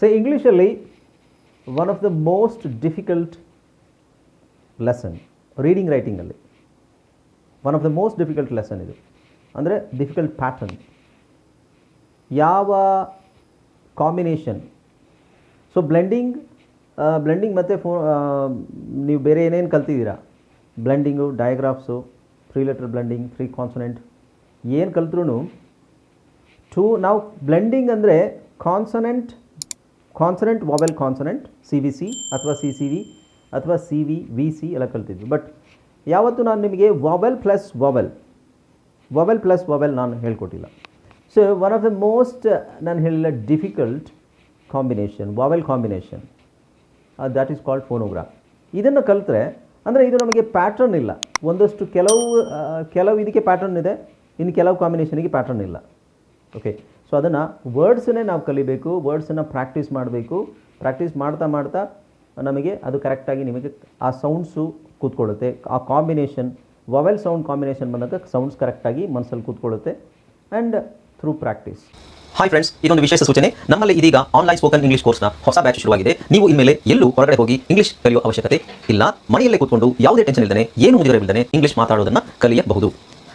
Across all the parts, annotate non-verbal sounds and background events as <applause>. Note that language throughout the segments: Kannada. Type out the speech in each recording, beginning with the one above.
ಸೊ ಇಂಗ್ಲೀಷಲ್ಲಿ one of the most difficult lesson reading ರೈಟಿಂಗಲ್ಲಿ one of the most difficult lesson ಇದು. ಅಂದರೆ ಡಿಫಿಕಲ್ಟ್ ಪ್ಯಾಟರ್ನ್ ಯಾವ ಕಾಂಬಿನೇಷನ್ ಸೊ ಬ್ಲೆಂಡಿಂಗ್ ಬ್ಲೆಂಡಿಂಗ್ ಮತ್ತು ಫೋ ನೀವು ಬೇರೆ ಏನೇನು ಕಲ್ತಿದ್ದೀರಾ? Blending diagraphs three letter blending three consonant ಏನು ಕಲ್ತ್ರೂ ಟು ನಾವು ಬ್ಲೆಂಡಿಂಗ್ ಅಂದರೆ consonant consonant vowel consonant C V C ಅಥವಾ ಸಿ ಸಿ ವಿ ಅಥವಾ ಸಿ ವಿ ವಿ ಸಿ ಎಲ್ಲ ಕಲ್ತಿದ್ವಿ. ಬಟ್ ಯಾವತ್ತು ನಾನು ನಿಮಗೆ vowel plus vowel vowel plus vowel ನಾನು ಹೇಳ್ಕೊಟ್ಟಿಲ್ಲ. So one of the most ನಾನು ಹೇಳಿಲ್ಲ difficult combination vowel combination that is called phonograph ಇದನ್ನು ಕಲಿತ್ರೆ, ಅಂದರೆ ಇದು ನಮಗೆ ಪ್ಯಾಟ್ರನ್ ಇಲ್ಲ. ಒಂದಷ್ಟು ಕೆಲವು ಕೆಲವು ಇದಕ್ಕೆ ಪ್ಯಾಟ್ರನ್ ಇದೆ, ಇನ್ನು ಕೆಲವು ಕಾಂಬಿನೇಷನಿಗೆ ಪ್ಯಾಟ್ರನ್ ಇಲ್ಲ. ಓಕೆ ಸೊ ಅದನ್ನು ವರ್ಡ್ಸನ್ನೇ ನಾವು ಕಲಿಬೇಕು ವರ್ಡ್ಸನ್ನು ಪ್ರಾಕ್ಟೀಸ್ ಮಾಡಬೇಕು. ಪ್ರಾಕ್ಟೀಸ್ ಮಾಡ್ತಾ ಮಾಡ್ತಾ ನಮಗೆ ಅದು ಕರೆಕ್ಟಾಗಿ ನಿಮಗೆ ಆ ಸೌಂಡ್ಸು ಕೂತ್ಕೊಳ್ಳುತ್ತೆ. ಆ ಕಾಂಬಿನೇಷನ್ ವವೆಲ್ ಸೌಂಡ್ ಕಾಂಬಿನೇಷನ್ ಬಂದಾಗ ಸೌಂಡ್ಸ್ ಕರೆಕ್ಟಾಗಿ ಮನಸ್ಸಲ್ಲಿ ಕೂತ್ಕೊಳ್ಳುತ್ತೆ. And through practice hi friends ಇದೊಂದು ವಿಶೇಷ ಸೂಚನೆ. ನಮ್ಮಲ್ಲಿ ಇದೀಗ ಆನ್ಲೈನ್ ಸ್ಪೋಕನ್ ಇಂಗ್ಲಿಷ್ ಕೋರ್ಸ್ನ ಹೊಸ ಬ್ಯಾಚ್ ಶುರುವಾಗಿದೆ. ನೀವು ಇನ್ಮೇಲೆ ಎಲ್ಲೂ ಹೊರಗಡೆ ಹೋಗಿ ಇಂಗ್ಲಿಷ್ ಕಲಿಯುವ ಅವಶ್ಯಕತೆ ಇಲ್ಲ. ಮನೆಯಲ್ಲೇ ಕೂತ್ಕೊಂಡು ಯಾವುದೇ ಟೆನ್ಷನ್ ಇಲ್ಲದೆ ಏನು ಮುಗಿದಿರಬಿಲ್ಲದೆ ಇಂಗ್ಲಿಷ್ ಮಾತಾಡೋದನ್ನ ಕಲಿಯಬಹುದು.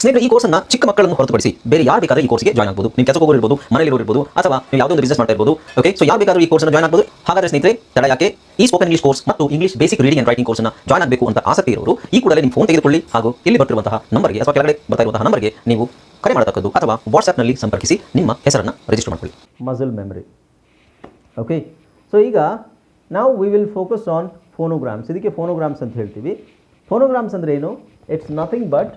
ಸ್ನೇಹಿತರೆ, ಈ ಕೋರ್ಸನ್ನ ಚಿಕ್ಕ ಮಕ್ಕಳನ್ನು ಹೊರತುಪಡಿಸಿ ಬೇರೆ ಯಾರು ಬೇಕಾದ್ರೆ ಈ ಕೋರ್ಸ್ಗೆ ಜಾಯ್ನ್ ಆಗಬಹುದು ನೀವು ಕೆಲಸ ಹೋಗಿರ್ಬೋದು ಮನೆಯಲ್ಲಿ ಇರ್ಬೋದು, ಅಥವಾ ನೀವು ಯಾವುದೋ ಒಂದು ಬಿಸ್ನೆಸ್ ಮಾಡ್ತಾ ಇರ್ಬೋದು ಓಕೆ ಸೊ ಯಾರು ಬೇಕಾದ್ರೂ ಈ ಕೋರ್ಸ್ನ ಜಾಯ್ನ್ ಆಗಬಹುದು ಹಾಗಾದ್ರೆ ಸ್ನೇಹಿತರೆ, ತಡ ಯಾಕೆ? ಈ ಸ್ಪೋಕನ್ ಇಂಗ್ಲಿಷ್ ಕೋರ್ಸ್ ಮತ್ತು English basic reading and writing ಕೋರ್ಸ್ನ ಜಾಯ್ನ್ ಆಗಬೇಕು ಅಂತ ಆಸಕ್ತಿ ಇರೋರು, ಈ ಕೂಡಲೇ ನಿಮ್ಮ ಫೋನ್ ತೆಗೆದುಕೊಳ್ಳಿ ಹಾಗೂ ಇಲ್ಲಿ ಬರ್ತಿರುವಂತಹ ನಂಬರ್ಗೆ ಅಥವಾ ಕೆಳಗಡೆ ಬರ್ತಾ ಇರುವಂತಹ ನಂಬರ್ಗೆ ನೀವು ಕರೆ ಮಾಡತಕ್ಕದ್ದು ಅಥವಾ ವಾಟ್ಸ್ಆಪ್ನಲ್ಲಿ ಸಂಪರ್ಕಿಸಿ ನಿಮ್ಮ ಹೆಸರನ್ನು ರಿಜಿಸ್ಟರ್ ಮಾಡಿಕೊಳ್ಳಿ. ಮಸಲ್ ಮೆಮರಿ ಓಕೆ ಸೊ ಈಗ ನಾವು we will focus on phonograms ಇದಕ್ಕೆ ಫೋನೋಗ್ರಾಮ್ಸ್ ಅಂತ ಹೇಳ್ತೀವಿ. ಫೋನೋಗ್ರಾಮ್ಸ್ ಅಂದರೆ ಏನು? It's nothing but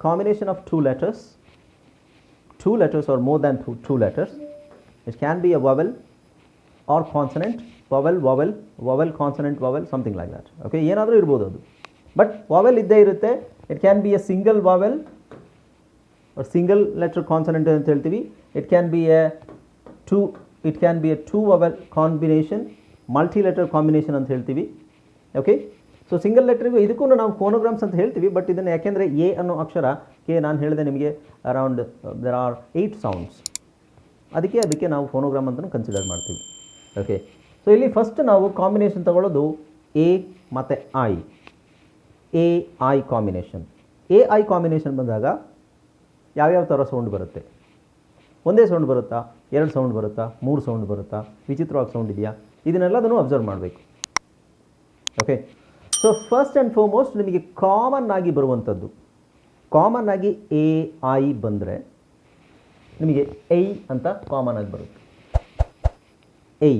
combination of two letters two letters or more than two two letters it can be a vowel or consonant vowel vowel vowel consonant vowel something like that okay ಏನಾದರೂ ಇರ್ಬೋದು ಅದು ಬಟ್ ವಾವೆಲ್ ಇದ್ದೇ ಇರುತ್ತೆ it can be a single vowel single letter consonant ಅಂತ ಹೇಳ್ತೀವಿ it can be a two it can be a two vowel combination multi letter combination ಅಂತ ಹೇಳ್ತೀವಿ ಓಕೆ ಸೊ ಸಿಂಗಲ್ ಲೆಟ್ರಿಗೂ ಇದಕ್ಕೂ ನಾವು ಫೋನೋಗ್ರಾಮ್ಸ್ ಅಂತ ಹೇಳ್ತೀವಿ ಬಟ್ ಇದನ್ನು ಯಾಕೆಂದರೆ ಎ ಅನ್ನೋ ಅಕ್ಷರ ಕೆ ನಾನು ಹೇಳಿದೆ ನಿಮಗೆ around there are eight sounds ಅದಕ್ಕೆ ಅದಕ್ಕೆ ನಾವು ಫೋನೋಗ್ರಾಮ್ ಅಂತಲೂ ಕನ್ಸಿಡರ್ ಮಾಡ್ತೀವಿ. ಓಕೆ ಸೊ ಇಲ್ಲಿ ಫಸ್ಟ್ ನಾವು ಕಾಂಬಿನೇಷನ್ ತಗೊಳ್ಳೋದು ಎ ಮತ್ತು I A I combination A I combination ಬಂದಾಗ ಯಾವ್ಯಾವ ಥರ ಸೌಂಡ್ ಬರುತ್ತೆ? ಒಂದೇ ಸೌಂಡ್ ಬರುತ್ತಾ? ಎರಡು ಸೌಂಡ್ ಬರುತ್ತಾ? ಮೂರು ಸೌಂಡ್ ಬರುತ್ತಾ? ವಿಚಿತ್ರವಾಗಿ ಸೌಂಡ್ ಇದೆಯಾ? ಇದನ್ನೆಲ್ಲದನ್ನು ಅಬ್ಸರ್ವ್ ಮಾಡಬೇಕು. Okay so first and foremost ನಿಮಗೆ ಕಾಮನ್ ಆಗಿ ಬರುವಂಥದ್ದು. ಕಾಮನ್ ಆಗಿ ಎ ಐ ಬಂದರೆ ನಿಮಗೆ ಐ ಅಂತ ಕಾಮನ್ ಆಗಿ ಬರುತ್ತೆ. ಐ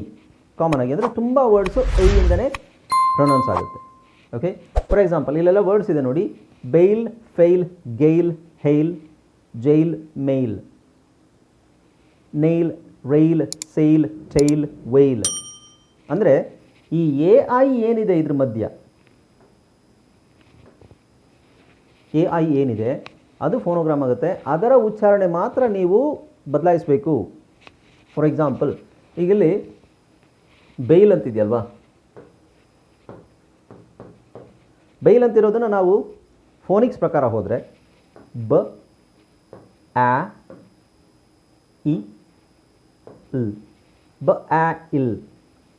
ಕಾಮನ್ ಆಗಿ ಅಂದರೆ ತುಂಬ ವರ್ಡ್ಸು ಐಯಿಂದನೇ ಪ್ರೊನೌನ್ಸ್ ಆಗುತ್ತೆ. ಓಕೆ ಫಾರ್ ಎಕ್ಸಾಂಪಲ್ ಇಲ್ಲೆಲ್ಲ ವರ್ಡ್ಸ್ ಇದೆ ನೋಡಿ. Bail fail Gail hail jail mail nail rail sail tail wail ಅಂದರೆ ಈ ಎ ಐ ಏನಿದೆ ಇದ್ರ ಮಧ್ಯ? ಎ ಐ ಏನಿದೆ, ಅದು ಫೋನೋಗ್ರಾಮ್ ಆಗುತ್ತೆ. ಅದರ ಉಚ್ಚಾರಣೆ ಮಾತ್ರ ನೀವು ಬದಲಾಯಿಸಬೇಕು. ಫಾರ್ ಎಕ್ಸಾಂಪಲ್ ಈಗ ಇಲ್ಲಿ ಬೈಲ್ ಅಂತಿದೆಯಲ್ವಾ? ಬೈಲ್ ಅಂತಿರೋದನ್ನು ನಾವು ಫೋನಿಕ್ಸ್ ಪ್ರಕಾರ ಹೋದರೆ ಬ ಆ ಇ ಇಲ್ ಬ ಆ ಇಲ್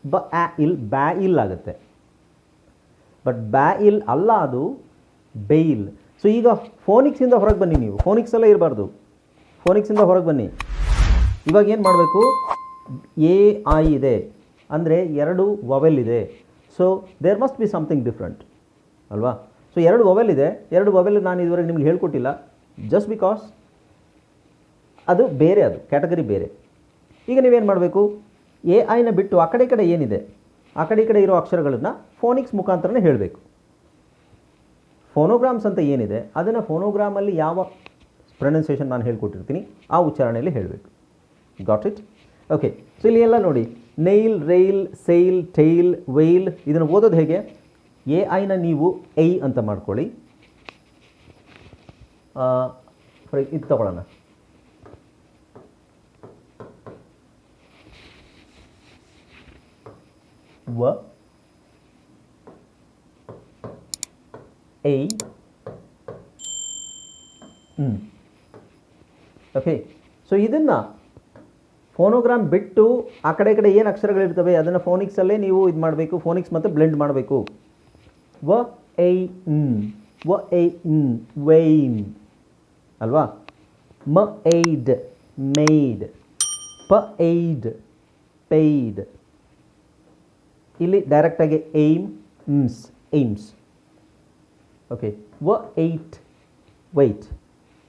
ಬ ಆ ಇಲ್ ಬ್ಯಾ ಇಲ್ ಆಗುತ್ತೆ. ಬಟ್ ಬ್ಯಾ ಇಲ್ ಅಲ್ಲ ಅದು ಬೇಯಿಲ್ ಸೊ ಈಗ ಫೋನಿಕ್ಸಿಂದ ಹೊರಗೆ ಬನ್ನಿ ನೀವು. ಫೋನಿಕ್ಸ್ ಎಲ್ಲ ಇರಬಾರ್ದು. ಫೋನಿಕ್ಸಿಂದ ಹೊರಗೆ ಬನ್ನಿ. ಇವಾಗ ಏನು ಮಾಡಬೇಕು? ಎ, ಐ ಇದೆ. ಅಂದರೆ ಎರಡು ವವೆಲ್ ಇದೆ. So there must be something different ಅಲ್ವಾ? ಸೊ ಎರಡು ವವೆಲ್ ಇದೆ. ಎರಡು ವವೆಲ್ ನಾನು ಇದುವರೆಗೆ ನಿಮ್ಗೆ ಹೇಳ್ಕೊಟ್ಟಿಲ್ಲ. ಜಸ್ಟ್ ಬಿಕಾಸ್ ಅದು ಬೇರೆ ಅದು. ಕ್ಯಾಟಗರಿ ಬೇರೆ. ಈಗ ನೀವೇನು ಮಾಡಬೇಕು? ಎ ಐನ ಬಿಟ್ಟು ಆ ಕಡೆ ಕಡೆ ಏನಿದೆ? ಆ ಕಡೆ ಈ ಕಡೆ ಇರೋ ಅಕ್ಷರಗಳನ್ನು ಫೋನಿಕ್ಸ್ ಮುಖಾಂತರನೇ ಹೇಳಬೇಕು. ಫೋನೋಗ್ರಾಮ್ಸ್ ಅಂತ ಏನಿದೆ, ಅದನ್ನು ಫೋನೋಗ್ರಾಮಲ್ಲಿ ಯಾವ ಪ್ರೊನೌನ್ಸಿಯೇಷನ್ ನಾನು ಹೇಳ್ಕೊಟ್ಟಿರ್ತೀನಿ, ಆ ಉಚ್ಚಾರಣೆಯಲ್ಲಿ ಹೇಳಬೇಕು. ಗಾಟ್ ಇಟ್ ಓಕೆ ಸೊ ಇಲ್ಲಿ ಎಲ್ಲ ನೋಡಿ. Nail rail sail tail wail ಇದನ್ನು ಓದೋದು ಹೇಗೆ? ಎ ಐನ ನೀವು ಐ ಅಂತ ಮಾಡ್ಕೊಳ್ಳಿ. ಫಾರ್ ಇದು ತಗೊಳ್ಳೋಣ. ವ ಹ್ಞೂ ಓಕೆ ಸೊ ಇದನ್ನು ಫೋನೋಗ್ರಾಮ್ ಬಿಟ್ಟು ಆ ಕಡೆ ಕಡೆ ಏನು ಅಕ್ಷರಗಳಿರ್ತವೆ ಅದನ್ನು ಫೋನಿಕ್ಸಲ್ಲೇ ನೀವು ಇದು ಮಾಡಬೇಕು ಫೋನಿಕ್ಸ್ ಮತ್ತು ಬ್ಲೆಂಡ್ ಮಾಡಬೇಕು. ವ ಎ ನ್, ವ ಎ ನ್ ವೈನ್ ಅಲ್ವಾ? ಮ ಏಡ್ ಮೇಡ್ ಪ ಏಡ್ ಪೇಯ್ಡ್. ಇಲ್ಲಿ ಡೈರೆಕ್ಟಾಗಿ ಏಮ್, ಮ್ಸ್, ಏಮ್ಸ್. ಓಕೆ ವ ಏಯ್ಟ್ ವೈಟ್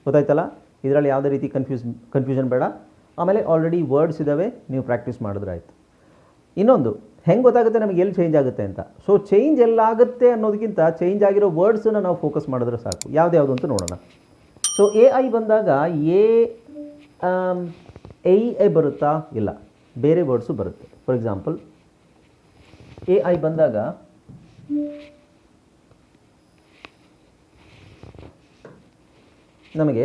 ಗೊತ್ತಾಯ್ತಲ್ಲ? ಇದರಲ್ಲಿ ಯಾವುದೇ ರೀತಿ ಕನ್ಫ್ಯೂಸ್ ಕನ್ಫ್ಯೂಷನ್ ಬೇಡ. ಆಮೇಲೆ ಆಲ್ರೆಡಿ ವರ್ಡ್ಸ್ ಇದ್ದಾವೆ ನೀವು ಪ್ರಾಕ್ಟೀಸ್ ಮಾಡಿದ್ರೆ ಆಯಿತು. ಇನ್ನೊಂದು, ಹೆಂಗೆ ಗೊತ್ತಾಗುತ್ತೆ ನಮಗೆ ಎಲ್ಲಿ ಚೇಂಜ್ ಆಗುತ್ತೆ ಅಂತ? ಸೊ ಚೇಂಜ್ ಎಲ್ಲಾಗುತ್ತೆ ಅನ್ನೋದಕ್ಕಿಂತ ಚೇಂಜ್ ಆಗಿರೋ ವರ್ಡ್ಸನ್ನು ನಾವು ಫೋಕಸ್ ಮಾಡಿದ್ರೆ ಸಾಕು. ಯಾವ್ದು ಅಂತ ನೋಡೋಣ. ಸೊ ಎ ಐ ಬಂದಾಗ ಎ ಐ ಎ ಬರುತ್ತಾ? ಇಲ್ಲ. ಬೇರೆ ವರ್ಡ್ಸು ಬರುತ್ತೆ. ಫಾರ್ ಎಕ್ಸಾಂಪಲ್ ಎ ಐ ಬಂದಾಗ ನಮಗೆ?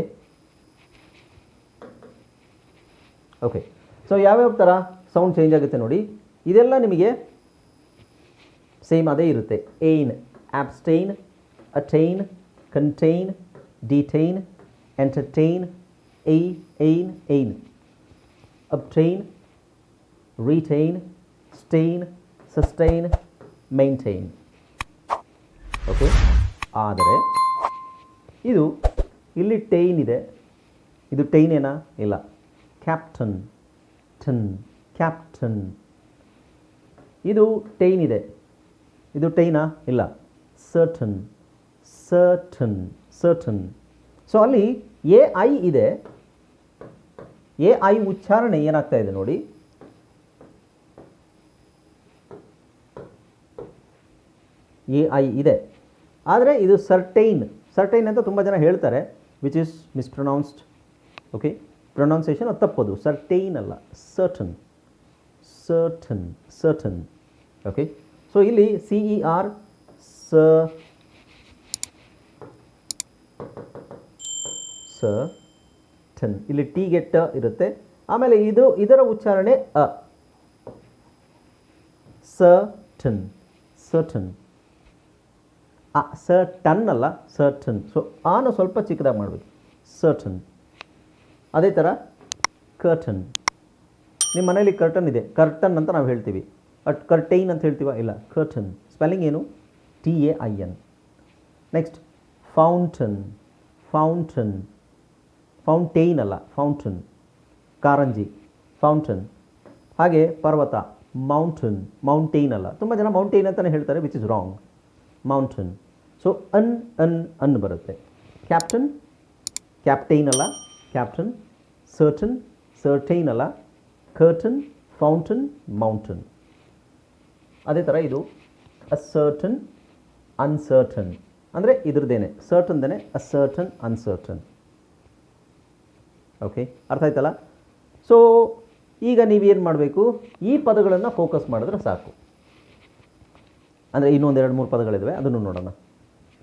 ಓಕೆ ಸೊ ಯಾವ್ಯಾವ ಥರ ಸೌಂಡ್ ಚೇಂಜ್ ಆಗುತ್ತೆ ನೋಡಿ. ಇದೆಲ್ಲ ನಿಮಗೆ ಸೇಮ್ ಅದೇ ಇರುತ್ತೆ. ಏನ್ abstain attain contain detain entertain ಏ ಏನ್ ಏನ್ obtain retain stain sustain maintain okay ಆದರೆ, ಇದು ಇಲ್ಲಿ ಟೈನ್ ಇದೆ. ಇದು ಟೈನ್ ಏನಾ? ಇಲ್ಲ. ಕ್ಯಾಪ್ಟನ್. ಟನ್ ಕ್ಯಾಪ್ಟನ್. ಇದು ಟೈನ್ ಇದೆ. ಇದು ಟೈನಾ? ಇಲ್ಲ. ಸರ್ಟನ್. ಸರ್ಟನ್. ಸರ್ಟನ್. ಸೊ ಅಲ್ಲಿ ಎ ಐ ಇದೆ. ಎ ಐ ಉಚ್ಚಾರಣೆ ಏನಾಗ್ತಾ ಇದೆ ನೋಡಿ. ಎ ಐ ಇದೆ. ಆದರೆ ಇದು ಸರ್ಟೈನ್. ಸರ್ಟೈನ್ ಅಂತ ತುಂಬ ಜನ ಹೇಳ್ತಾರೆ. Which is mispronounced okay pronunciation ಅದು ತಪ್ಪದು? ಸರ್ಟೈನ್ ಅಲ್ಲ. Certain certain certain okay so ಇಲ್ಲಿ ಸಿ ಇ ಆರ್ ಸ ಸ ಟನ್ ಇಲ್ಲಿ ಟಿ ಗೆಟ್ಟ ಇರುತ್ತೆ. ಆಮೇಲೆ ಇದು, ಇದರ ಉಚ್ಚಾರಣೆ ಅ. ಸ ಟನ್ ಸರ್ಟನ್ ಆ ಸರ್ಟನ್ ಅಲ್ಲ ಸರ್ಟನ್ ಸೊ ಆನ ಸ್ವಲ್ಪ ಚಿಕ್ಕದಾಗಿ ಮಾಡಬೇಕು. ಸರ್ಟನ್ ಅದೇ ಥರ ಕರ್ಟನ್ ನಿಮ್ಮ ಮನೇಲಿ ಕರ್ಟನ್ ಇದೆ. ಕರ್ಟನ್ ಅಂತ ನಾವು ಹೇಳ್ತೀವಿ. ಅಟ್ ಕರ್ಟೈನ್ ಅಂತ ಹೇಳ್ತೀವ? ಇಲ್ಲ. ಕರ್ಟನ್ ಸ್ಪೆಲ್ಲಿಂಗ್ ಏನು? T A I N next fountain fountain fountain ಅಲ್ಲ. ಫೌಂಟನ್ ಕಾರಂಜಿ. ಫೌಂಟನ್ ಹಾಗೆ ಪರ್ವತ. ಮೌಂಟನ್ ಮೌಂಟೈನ್ ಅಲ್ಲ. ತುಂಬ ಜನ ಮೌಂಟೈನ್ ಅಂತಲೇ ಹೇಳ್ತಾರೆ which is wrong mountain so ಅನ್ ಅನ್ ಅನ್ ಬರುತ್ತೆ. ಕ್ಯಾಪ್ಟನ್ ಕ್ಯಾಪ್ಟೈನ್ ಅಲ್ಲ ಕ್ಯಾಪ್ಟನ್ ಸರ್ಟನ್ ಸರ್ಟೈನ್ ಅಲ್ಲ ಕರ್ಟನ್ ಫೌಂಟನ್ ಮೌಂಟನ್ ಅದೇ ಥರ ಇದು ಅಸರ್ಟನ್ ಅನ್ಸರ್ಟನ್ ಅಂದರೆ ಇದ್ರದ್ದೇನೆ ಸರ್ಟನ್ದೇನೆ ಅಸರ್ಟನ್ ಅನ್ಸರ್ಟನ್ ಓಕೆ ಅರ್ಥ ಆಯ್ತಲ್ಲ? ಸೊ ಈಗ ನೀವೇನು ಮಾಡಬೇಕು? ಈ ಪದಗಳನ್ನು ಫೋಕಸ್ ಮಾಡಿದ್ರೆ ಸಾಕು. ಅಂದರೆ ಇನ್ನೊಂದು ಎರಡು ಮೂರು ಪದಗಳಿದ್ದಾವೆ ಅದನ್ನು ನೋಡೋಣ.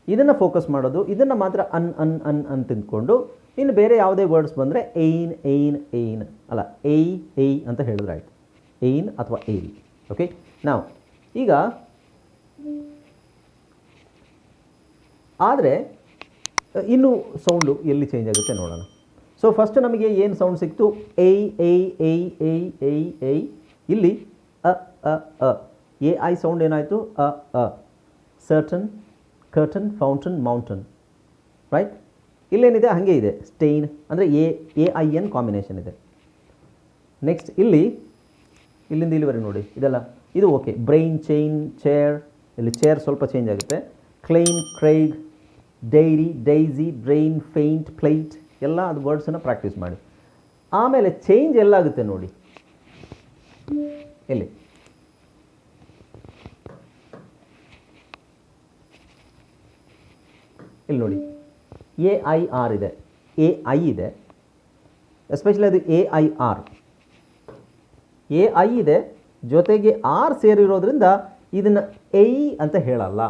ಇದನ್ನು ಫೋಕಸ್ ಮಾಡೋದು, ಇದನ್ನು ಮಾತ್ರ ಅನ್ ಅನ್ ಅನ್ ಅಂತ ತಿಂದ್ಕೊಂಡು, ಇನ್ನು ಬೇರೆ ಯಾವುದೇ ವರ್ಡ್ಸ್ ಬಂದರೆ ಏನ್ ಏನ್ ಏನ್ ಅಲ್ಲ, ಏಯ್ ಏಯ್ ಅಂತ ಹೇಳಿದ್ರೆ ಆಯಿತು ಏನ್ ಅಥವಾ ಏಯ್ ಓಕೆ ನಾವು ಈಗ ಆದರೆ ಇನ್ನು ಸೌಂಡು ಎಲ್ಲಿ ಚೇಂಜ್ ಆಗುತ್ತೆ ನೋಡೋಣ. ಸೊ ಫಸ್ಟ್ ನಮಗೆ ಏನು ಸೌಂಡ್ ಸಿಕ್ತು? ಏಯ್ ಏಯ್ ಏಯ್ ಏಯ್ ಏಯ್ ಏಯ್. ಇಲ್ಲಿ ಅ ಅ ಅ. ಎ ಐ ಸೌಂಡ್ ಏನಾಯಿತು? ಅ ಅ. Certain curtain fountain mountain right ಇಲ್ಲೇನಿದೆ, ಹಾಗೆ ಇದೆ. ಸ್ಟೇನ್ ಅಂದರೆ A A I N combination ಇದೆ. ನೆಕ್ಸ್ಟ್ ಇಲ್ಲಿ, ಇಲ್ಲಿಂದ ಇಲ್ಲಿವರೆಗೆ ನೋಡಿ, ಇದೆಲ್ಲ, ಇದು ಓಕೆ ಬ್ರೈನ್ ಚೈನ್ ಚೇರ್ ಇಲ್ಲಿ ಚೇರ್ ಸ್ವಲ್ಪ ಚೇಂಜ್ ಆಗುತ್ತೆ. Klein Craig dairy daisy brain faint flight ಎಲ್ಲ ಅದು ವರ್ಡ್ಸನ್ನು ಪ್ರಾಕ್ಟೀಸ್ ಮಾಡಿ. ಆಮೇಲೆ ಚೇಂಜ್ ಎಲ್ಲಾಗುತ್ತೆ ನೋಡಿ. ಎಲ್ಲಿ ಇಲ್ಲಿ ನೋಡಿ. ಎ ಐ ಆರ್ ಇದೆ. ಎ ಐ ಇದೆ. ಎಸ್ಪೆಷಲಿ ಅದು A I R A I ಇದೆ. ಜೊತೆಗೆ ಆರ್ ಸೇರಿರೋದ್ರಿಂದ ಇದನ್ನು ಎಯ್ ಅಂತ ಹೇಳಲ್ಲ.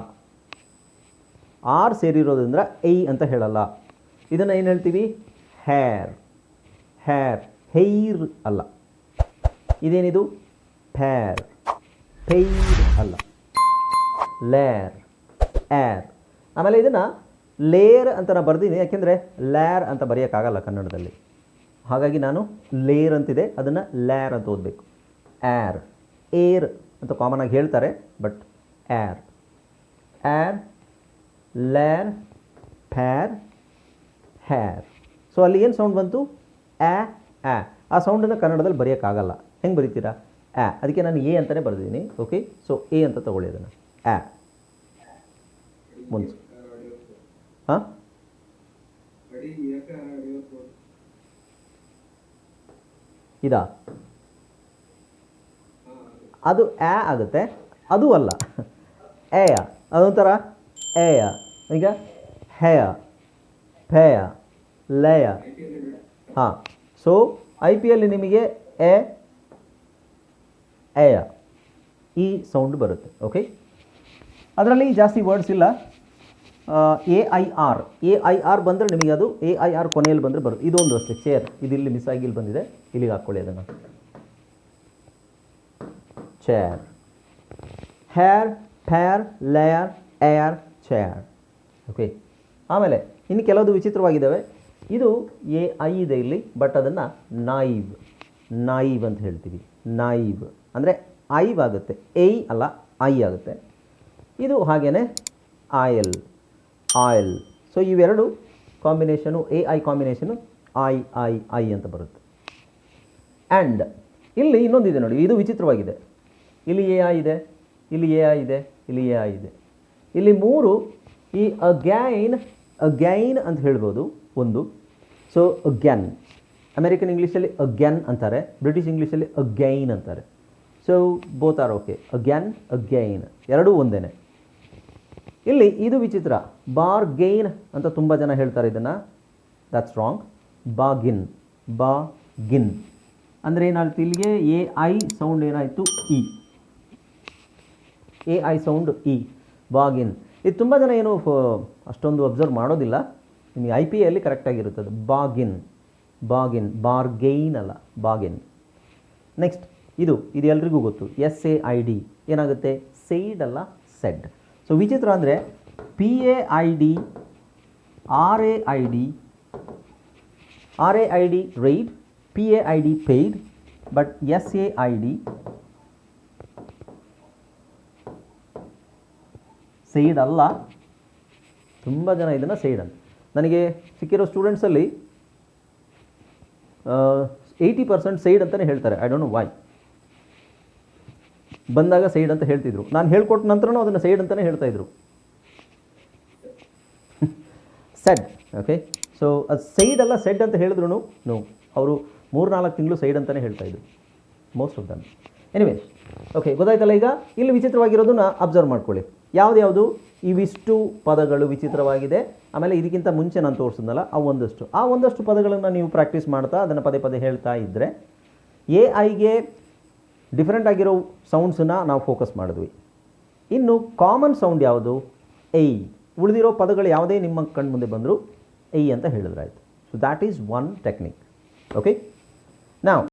ಆರ್ ಸೇರಿರೋದ್ರಿಂದ ಎಯ್ ಅಂತ ಹೇಳಲ್ಲ. ಇದನ್ನು ಏನು ಹೇಳ್ತೀವಿ? ಹೇರ್ ಹೇರ್ ಹೇರ್ ಅಲ್ಲ. ಇದೇನಿದು? ಫೇರ್ ಫೈರ್ ಅಲ್ಲ. ಲೇರ್ ಏರ್ ಆಮೇಲೆ ಇದನ್ನು ಲೇರ್ ಅಂತ ನಾನು ಬರ್ದೀನಿ. ಯಾಕೆಂದರೆ ಲ್ಯಾರ್ ಅಂತ ಬರೆಯೋಕ್ಕಾಗಲ್ಲ ಕನ್ನಡದಲ್ಲಿ. ಹಾಗಾಗಿ ನಾನು ಲೇರ್ ಅಂತಿದೆ. ಅದನ್ನು ಲ್ಯಾರ್ ಅಂತ ಓದಬೇಕು. ಆ್ಯರ್ ಏರ್ ಅಂತ ಕಾಮನ್ ಆಗಿ ಹೇಳ್ತಾರೆ ಬಟ್ ಏರ್ ಆ್ಯರ್ ಲ್ಯಾರ್ ಫ್ಯಾರ್ ಹ್ಯಾರ್. ಸೊ ಅಲ್ಲಿ ಏನು ಸೌಂಡ್ ಬಂತು? ಆ ಆ. ಆ ಸೌಂಡನ್ನು ಕನ್ನಡದಲ್ಲಿ ಬರೆಯೋಕ್ಕಾಗಲ್ಲ. ಹೆಂಗೆ ಬರೀತೀರಾ? ಆ. ಅದಕ್ಕೆ ನಾನು ಎ ಅಂತಲೇ ಬರೆದಿದ್ದೀನಿ ಓಕೆ ಸೊ ಎ ಅಂತ ತಗೊಳ್ಳಿ ಅದನ್ನು. ಆ. ಮುಂಚೆ ಹಾಂ? ಇದಾ? ಅದು ಆ ಆಗುತ್ತೆ, ಅದು ಅಲ್ಲ. ಏಯ, ಅದೊಂಥರ? ಏಯ, ಈಗ ಹೇಯ ಫೇಯ ಲಯ. ಹಾಂ ಸೊ ಐ ಪಿ ಎಲ್ ನಿಮಗೆ ಎ, ಏಯ, ಈ ಸೌಂಡ್ ಬರುತ್ತೆ ಓಕೆ ಅದರಲ್ಲಿ ಜಾಸ್ತಿ ವರ್ಡ್ಸ್ ಇಲ್ಲ. A I R A I R ಬಂದರೆ ನಿಮಗೆ ಅದು ಎ ಐ ಆರ್ ಕೊನೆಯಲ್ಲಿ ಬಂದರೆ ಬರುತ್ತೆ. ಇದೊಂದು ಅಷ್ಟೇ ಚೇರ್ ಇದು ಇಲ್ಲಿ ಮಿಸ್ ಆಗಿ ಇಲ್ಲಿ ಬಂದಿದೆ. ಇಲ್ಲಿಗೆ ಹಾಕ್ಕೊಳ್ಳಿ ಅದನ್ನು. Chair hair fair layer air chair okay ಆಮೇಲೆ, ಇನ್ನು ಕೆಲವೊಂದು ವಿಚಿತ್ರವಾಗಿದ್ದಾವೆ. ಇದು ಎ ಐ ಇದೆ ಇಲ್ಲಿ ಬಟ್ ಅದನ್ನು ನಾಯಿವ್ ನಾಯಿವ್ ಅಂತ ಹೇಳ್ತೀವಿ. ನಾಯಿವ್ ಅಂದರೆ ಐವ್ ಆಗುತ್ತೆ ಎಯ್ ಅಲ್ಲ ಐ ಆಗುತ್ತೆ. ಇದು ಹಾಗೇ ಆಯಲ್ ಆಯಿಲ್. ಸೊ ಇವೆರಡು combination A I combination I I I ಅಂತ ಬರುತ್ತೆ. ಆ್ಯಂಡ್ ಇಲ್ಲಿ ಇನ್ನೊಂದಿದೆ ನೋಡಿ, ಇದು ವಿಚಿತ್ರವಾಗಿದೆ. ಇಲ್ಲಿ ಎ ಐ ಇದೆ, ಇಲ್ಲಿ ಎ ಐ ಇದೆ, ಇಲ್ಲಿ ಎ ಐ ಇದೆ. ಇಲ್ಲಿ ಮೂರು ಈ ಅಗ್ಯಾನ್ ಅಗ್ಯಾನ್ ಅಂತ ಹೇಳ್ಬೋದು, ಒಂದು. ಸೊ ಅಗ್ಯಾನ್ ಅಮೇರಿಕನ್ ಇಂಗ್ಲೀಷಲ್ಲಿ ಅಗ್ಯಾನ್ ಅಂತಾರೆ ಬ್ರಿಟಿಷ್ ಇಂಗ್ಲೀಷಲ್ಲಿ ಅಗೈನ್ ಅಂತಾರೆ. So both are okay again again ಎರಡೂ ಒಂದೇನೆ. ಇಲ್ಲಿ ಇದು ವಿಚಿತ್ರ. ಬಾರ್ ಗೇನ್ ಅಂತ ತುಂಬ ಜನ ಹೇಳ್ತಾರೆ ಇದನ್ನು. ದಟ್ಸ್ ರಾಂಗ್ ಬಾಗಿನ್ ಬಾ ಗಿನ್. ಅಂದರೆ ಏನಾಯ್ತು? ಇಲ್ಲಿಗೆ ಎ ಐ ಸೌಂಡ್ ಏನಾಯಿತು? E. A I sound E. Bargain ಇದು ತುಂಬ ಜನ ಏನು ಅಷ್ಟೊಂದು ಅಬ್ಸರ್ವ್ ಮಾಡೋದಿಲ್ಲ. ನಿಮಗೆ ಐ ಪಿ ಎಲ್ಲಿ ಕರೆಕ್ಟಾಗಿರುತ್ತದೆ ಬಾಗಿನ್ ಬಾಗಿನ್ ಬಾರ್ಗೈನ್ ಅಲ್ಲ. ಬಾಗಿನ್ ನೆಕ್ಸ್ಟ್ ಇದು. ಇದು ಎಲ್ರಿಗೂ ಗೊತ್ತು. ಎಸ್ ಎ ಐ ಡಿ ಏನಾಗುತ್ತೆ? ಸೈಡ್ ಅಲ್ಲ? ಸೆಡ್ ಸೊ ವಿಚಿತ್ರ ಅಂದರೆ P A I D R A I D R A I D raid P A I D paid but S A I D side ಅಲ್ಲ ತುಂಬ ಜನ ಇದನ್ನು ಸೈಡ್ ಅಂತ ನನಗೆ ಸಿಕ್ಕಿರೋ ಸ್ಟೂಡೆಂಟ್ಸಲ್ಲಿ ಏಯ್ಟಿ ಪರ್ಸೆಂಟ್ ಸೈಡ್ ಅಂತಲೇ ಹೇಳ್ತಾರೆ. ಐ ಡೋಂಟ್ ನೋ ವೈ ಬಂದಾಗ ಸೈಡ್ ಅಂತ ಹೇಳ್ತಿದ್ರು. ನಾನು ಹೇಳ್ಕೊಟ್ಟ ನಂತರನೂ ಅದನ್ನು ಸೈಡ್ ಅಂತಲೇ ಹೇಳ್ತಾಯಿದ್ರು ಸೆಡ್ <laughs> ಓಕೆ ಸೊ ಅದು ಸೈಡ್ ಅಲ್ಲ ಸೆಡ್ ಅಂತ ಹೇಳಿದ್ರು ನೋ ಅವರು ಮೂರು ನಾಲ್ಕು ತಿಂಗಳು ಸೈಡ್ ಅಂತಲೇ ಹೇಳ್ತಾಯಿದ್ರು most of them anyway okay ಗೊತ್ತಾಯ್ತಲ್ಲ ಈಗ? ಇಲ್ಲಿ ವಿಚಿತ್ರವಾಗಿರೋದನ್ನ ಅಬ್ಸರ್ವ್ ಮಾಡ್ಕೊಳ್ಳಿ. ಯಾವುದ್ಯಾವುದು ಇವಿಷ್ಟು ಪದಗಳು ವಿಚಿತ್ರವಾಗಿದೆ. ಆಮೇಲೆ ಇದಕ್ಕಿಂತ ಮುಂಚೆ ನಾನು ತೋರಿಸಿದ್ನಲ್ಲ, ಆ ಒಂದಷ್ಟು. ಆ ಒಂದಷ್ಟು ಪದಗಳನ್ನು ನೀವು ಪ್ರಾಕ್ಟೀಸ್ ಮಾಡ್ತಾ, ಅದನ್ನು ಪದೇ ಪದೇ ಹೇಳ್ತಾ ಇದ್ದರೆ ಎ ಐಗೆ ಡಿಫ್ರೆಂಟ್ ಆಗಿರೋ ಸೌಂಡ್ಸನ್ನು ನಾವು ಫೋಕಸ್ ಮಾಡಿದ್ವಿ. ಇನ್ನು ಕಾಮನ್ ಸೌಂಡ್ ಯಾವುದು? ಎಯ್ ಉಳಿದಿರೋ ಪದಗಳು ಯಾವುದೇ ನಿಮ್ಮ ಕಣ್ಣು ಮುಂದೆ ಬಂದರೂ ಎಯ್ ಅಂತ ಹೇಳಿದ್ರಾಯ್ತು. So that is one technique okay ನಾವು